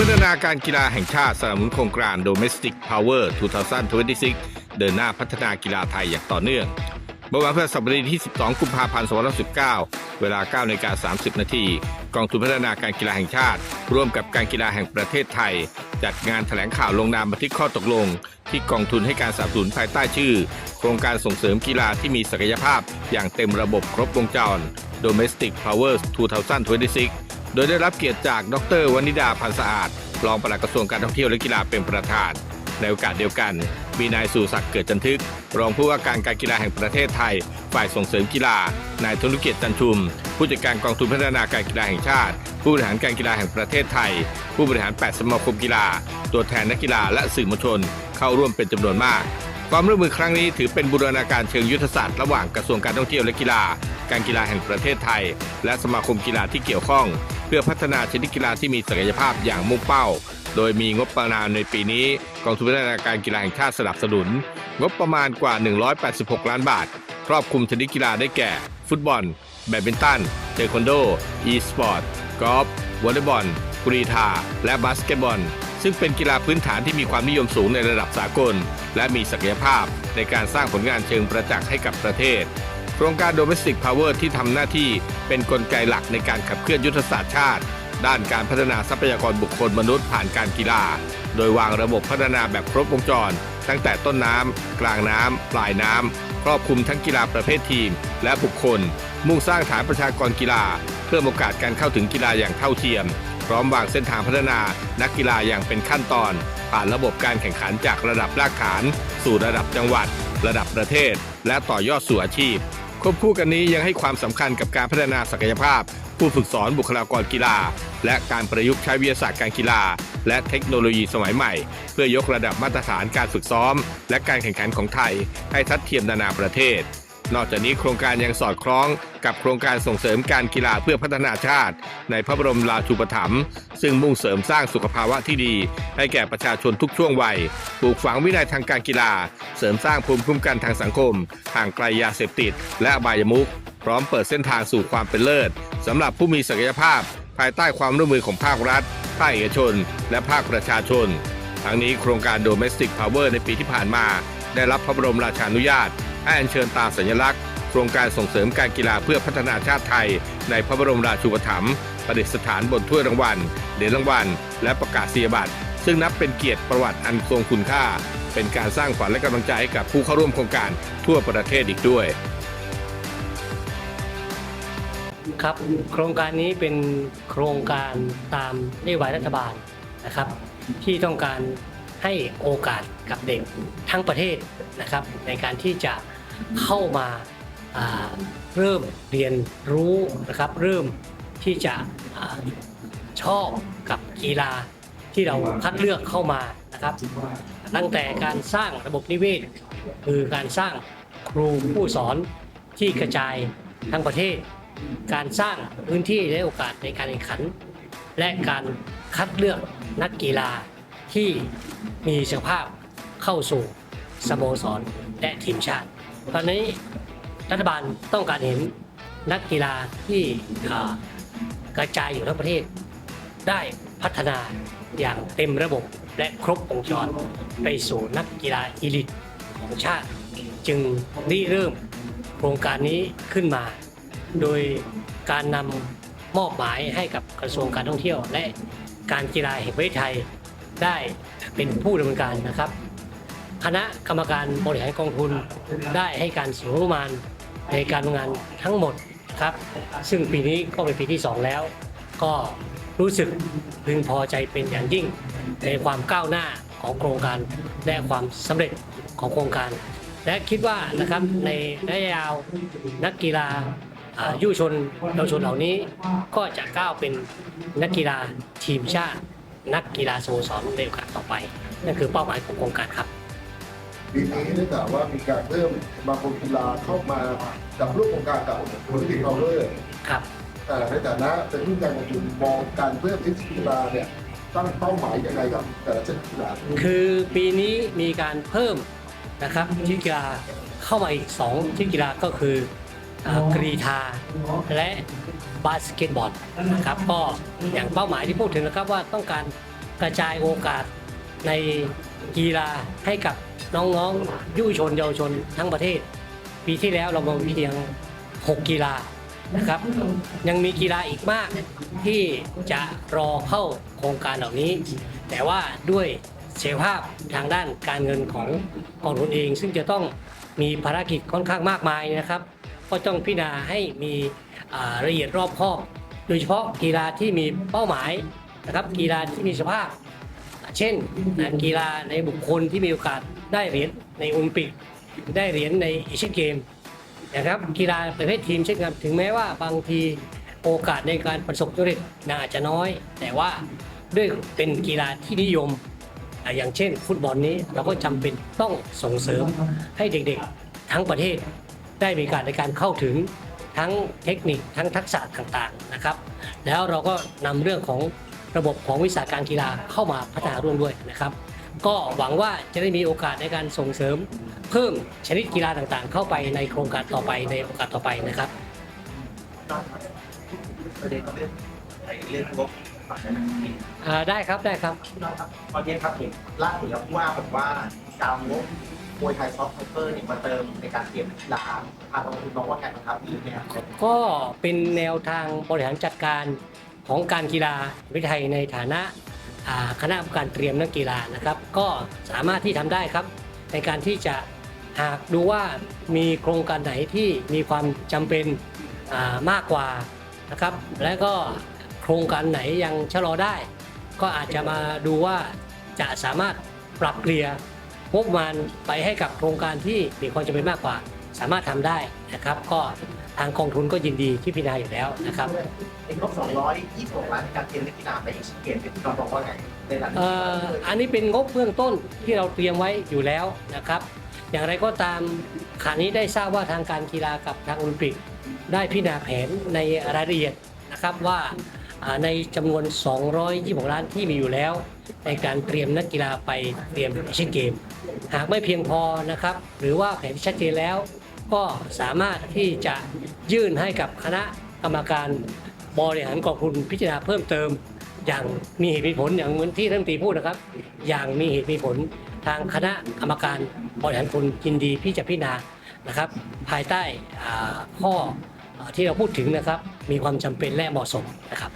พัฒนาการกีฬาแห่งชาติสนับสนุนโครงการ Domestic Power 2026 เดินหน้าพัฒนากีฬาไทยอย่างต่อเนื่องเมื่อวันพฤหัสบดีที่ 12 กุมภาพันธ์2019 เวลา9นาฬิกา30 นาที กองทุนพัฒนาการกีฬาแห่งชาติ ร่วมกับการกีฬาแห่งประเทศไทย จัดงานแถลงข่าวลงนามบันทึกข้อตกลง ที่กองทุนให้การสนับสนุนภายใต้ชื่อ โครงการส่งเสริมกีฬาที่มีศักยภาพ อย่างเต็มระบบครบวงจร Domestic Power 2026 ดยได้รับเกียรติจากดรวนิดาพันธ์สะอาด รองปลัดกระทรวงการท่องเที่ยวและกีฬาเป็นประธาน ในโอกาสเดียวกัน มีนายสุศักดิ์เกิดจันทึก รองผู้ว่าการการกีฬาแห่งประเทศไทย ฝ่ายส่งเสริมกีฬา นายธนุเกียรติจันชุม ผู้จัดการกองทุนพัฒนาการกีฬาแห่งชาติ ผู้บริหารการกีฬาแห่งประเทศไทย ผู้บริหาร 8 สมาคมกีฬา ตัวแทนนักกีฬาและสื่อมวลชน เข้าร่วมเป็นจำนวนมากความร่วมมือครั้งนี้ถือเป็นบูรณาการเชิงยุทธศาสตร์ระหว่างกระทรวงการท่องเที่ยวและกีฬา การกีฬาแห่งประเทศไทย และสมาคมกีฬาที่เกี่ยวข้อง เพื่อพัฒนาชนิดกีฬาที่มีศักยภาพอย่างมุ่งเป้า โดยมีงบประมาณในปีนี้กองทุนพัฒนาการกีฬาแห่งชาติสนับสนุน งบประมาณกว่า 186 ล้านบาท ครอบคลุมชนิดกีฬาได้แก่ ฟุตบอล แบดมินตัน เทควันโด อีสปอร์ต กอล์ฟ วอลเลย์บอลกรีธา และบาสเกตบอลซึ่งเป็นกีฬาพื้นฐานที่มีความนิยมสูงในระดับสากล และมีศักยภาพในการสร้างผลงานเชิงประจักษ์ให้กับประเทศ โครงการ Domestic Power ที่ทำหน้าที่เป็นนกลไกหลักในการขับเคลื่อนยุทธศาสตร์ชาติ ด้านการพัฒนาทรัพยากรบุคคลมนุษย์ผ่านการกีฬา โดยวางระบบพัฒนาแบบครบวงจร ตั้งแต่ต้นน้ำ กลางน้ำ ปลายน้ำ ครอบคลุมทั้งกีฬาประเภททีม และบุคคล มุ่งสร้างฐานประชากรกีฬา เพิ่มโอกาสการเข้าถึงกีฬาอย่างเท่าเทียม พร้อมวางเส้นทางพัฒนานักกีฬาอย่างเป็นขั้นตอน ผ่านระบบการแข่งขันจากระดับรากฐาน สู่ระดับจังหวัด ระดับประเทศ และต่อยอดสู่อาชีพ ควบคู่กันนี้ยังให้ความสำคัญกับการพัฒนาศักยภาพ ผู้ฝึกสอนบุคลากรกีฬา และการประยุกต์ใช้วิทยาศาสตร์การกีฬา และเทคโนโลยีสมัยใหม่ เพื่อยกระดับมาตรฐานการฝึกซ้อม และการแข่งขันของไทย ให้ทัดเทียมนานาประเทศ นอกจากนี้โครงการยังสอดคล้องกับโครงการส่งเสริมการกีฬาเพื่อพัฒนาชาติ ในพระบรมราชูปถัมภ์ซึ่งมุ่งเสริมสร้างสุขภาวะที่ดี ให้แก่ประชาชนทุกช่วงวัยปลูกฝังวินัยทางการกีฬา เสริมสร้างภูมิคุ้มกันทางสังคมห่างไกลยาเสพติด และอบายมุขพร้อมเปิดเส้นทางสู่ความเป็นเลิศสำหรับผู้มีศักยภาพ ภายใต้ความร่วมมือของภาครัฐ ภาคเอกชน และภาคประชาชน ทั้งนี้โครงการ Domestic Power ในปีที่ผ่านมา ได้รับพระบรมราชานุญาต ให้อัญเชิญตราสัญลักษณ์โครงการส่งเสริมการกีฬาเพื่อพัฒนาชาติไทย ในพระบรมราชูปถัมภ์ประดิษฐานบนถ้วยรางวัลเหรียญรางวัล และประกาศนียบัตร ซึ่งนับเป็นเกียรติประวัติอันทรงคุณค่า เป็นการสร้างขวัญและกำลังใจให้กับผู้เข้าร่วมโครงการทั่วประเทศอีกด้วย ครับ โครงการนี้เป็นโครงการตามนโยบายรัฐบาลนะครับ ที่ต้องการให้โอกาสกับเด็กทั้งประเทศนะครับ ในการที่จะ เข้ามาาเริ่มเรียนรู้นะครับเริ่มที่จะอชอบกับกีฬาที่เราคัดเลือกเข้ามานะครับ ตั้งแต่การสร้างระบบนิเวศ คือการสร้างครูผู้สอนที่กระจายทั้งประเทศ การสร้างพื้นที่และโอกาสในการแข่งขัน และการคัดเลือกนักกีฬาที่มีศักยภาพเข้าสู่สโมสรและทีมชาติ ตอนนี้รัฐบาลต้องการเห็นนักกีฬาที่กระจายอยู่ทั้งประเทศ ได้พัฒนาอย่างเต็มระบบและครบวงจรไปสู่นักกีฬาอีลิตของชาติ จึงริเริ่มโครงการนี้ขึ้นมา โดยการนำมอบหมายให้กับกระทรวงการท่องเที่ยว และการกีฬาแห่งประเทศไทยได้เป็นผู้ดำเนินการนะครับ คณะกรรมการบริหารกองทุนได้ให้การสนับสนุนงบประมาณในการทำงานทั้งหมดครับ ซึ่งปีนี้ก็เป็นปีที่ 2 แล้ว ก็รู้สึกพึงพอใจเป็นอย่างยิ่ง ในความก้าวหน้าของโครงการและความสำเร็จของโครงการ และคิดว่านะครับในระยะยาวนักกีฬาอ่ายุวชนเยาวชนเหล่านี้ก็จะก้าวเป็นนักกีฬาทีมชาติ นักกีฬาสโมสรในโอกาสต่อไปนั่นคือเป้าหมายของโครงการครับ ปีนี้ได้ข่าวว่ามีการเพิ่มสมาคมกีฬาเข้ามาจับร่วมโครงการกับโอลิมปิกเราเลยครับแต่ในฐานะเป็นผู้การลงทุนมองการเพิ่มชนิดกีฬาเนี่ยตั้งเป้าหมายยังไงกับแต่ละชนิดกีฬาคือปีนี้มีการเพิ่มนะครับชนิดกีฬาเข้ามาอีก2ชนิดกีฬาก็คืออ่ากรีธาและบาสเกตบอลนะครับก็อย่างเป้าหมายที่พูดถึงนะครับว่าต้องการกระจายโอกาสในกีฬาให้กับ น้องๆยุวชนเยาวชนทั้งประเทศ ปีที่แล้วเรามาเพียง6กีฬานะครับยังมีกีฬาอีกมากที่จะรอเข้าโครงการเหล่านี้ แต่ว่าด้วยเสถียภาพทางด้านการเงินของกองทุนเอง ซึ่งจะต้องมีภารกิจค่อนข้างมากมายนะครับ ก็ต้องพิจารณาให้มีละเอียดรอบคอบโดยเฉพาะกีฬาที่มีเป้าหมายนะครับกีฬาที่มีสภาพ เช่นกีฬาในบุคคลที่มีโอกาส ได้เหรียญในโอลิมปิก ได้เหรียญในเอเชียนเกมนะครับกีฬาประเภททีมเช่นกันถึงแม้ว่าบางทีโอกาสในการประสบความสำเร็จน่าจะน้อย แต่ว่าด้วยเป็นกีฬาที่นิยม อย่างเช่น ฟุตบอลนี้เราก็จำเป็นต้องส่งเสริมให้เด็กๆทั้งประเทศ ได้มีการในการเข้าถึงทั้งเทคนิคทั้งทักษะต่างๆนะครับ แล้วเราก็นำเรื่องของระบบของวิสาการกีฬาเข้ามาพัฒนาร่วมด้วยนะครับ ก็หวังว่าจะได้มีโอกาสในการส่งเสริม เพิ่มชนิดกีฬาต่างๆ เข้าไปในโครงการต่อไปในโอกาสต่อไปนะครับประเด็นเรื่องไอ้เรื่องงบก่อนนะครับพี่อ่าได้ครับได้ครับพี่น้องครับตอนนี้ครับเห็นล่าสุดแล้วผู้ว่าบอกว่าจะเอางบมวยไทยซอฟต์ไพเปอร์เนี่ยมาเติมในการเตรียมนักกีฬาทางกองทุนน้องว่าไงบ้างครับพี่เนี่ยก็เป็นแนวทางบริหารจัดการของการกีฬาวิทยไทยในฐานะอ่า คณะกรรมการเตรียมนักกีฬานะครับ ก็สามารถที่ทำได้ครับ ในการที่จะหากดูว่ามีโครงการไหนที่มีความจำเป็นมากกว่านะครับ และก็โครงการไหนยังชะลอได้ ก็อาจจะมาดูว่าจะสามารถปรับเปลี่ยงบประมาณไปให้กับโครงการที่มีความจำเป็นมากกว่า สามารถทำได้นะครับ ก็ ทางกองทุนก็ยินดีที่พิจารณาอยู่แล้วนะครับไอ้งบ226ล้านในการเตรียมนักกีฬาไปเอเชียนเกมส์เนี่ยพี่น้องบอกว่าไงในหลังเอ่ออันนี้เป็นงบเบื้องต้นที่เราเตรียมไว้อยู่แล้วนะครับ อย่างไรก็ตามขณะนี้ได้ทราบว่าทางการกีฬากับทางโอลิมปิก ได้พิจารณาแผนในรายละเอียดนะครับว่าอ่าในจำนวน 226 ล้านที่มีอยู่แล้ว ในการเตรียมนักกีฬาไปเตรียมเอเชียนเกมหากไม่เพียงพอนะครับ หรือว่าแผนที่ชัดเจนแล้ว ก็สามารถที่จะยื่นให้กับคณะกรรมการบริหารกองทุนพิจารณาเพิ่มเติม อย่างมีเหตุมีผลอย่างเหมือนที่ท่านตีพูดนะครับ อย่างมีเหตุมีผลทางคณะกรรมการบริหารคุณยินดีที่จะพิจารณานะครับ ภายใต้ข้อที่เราพูดถึงนะครับ มีความจำเป็นและเหมาะสมนะครับ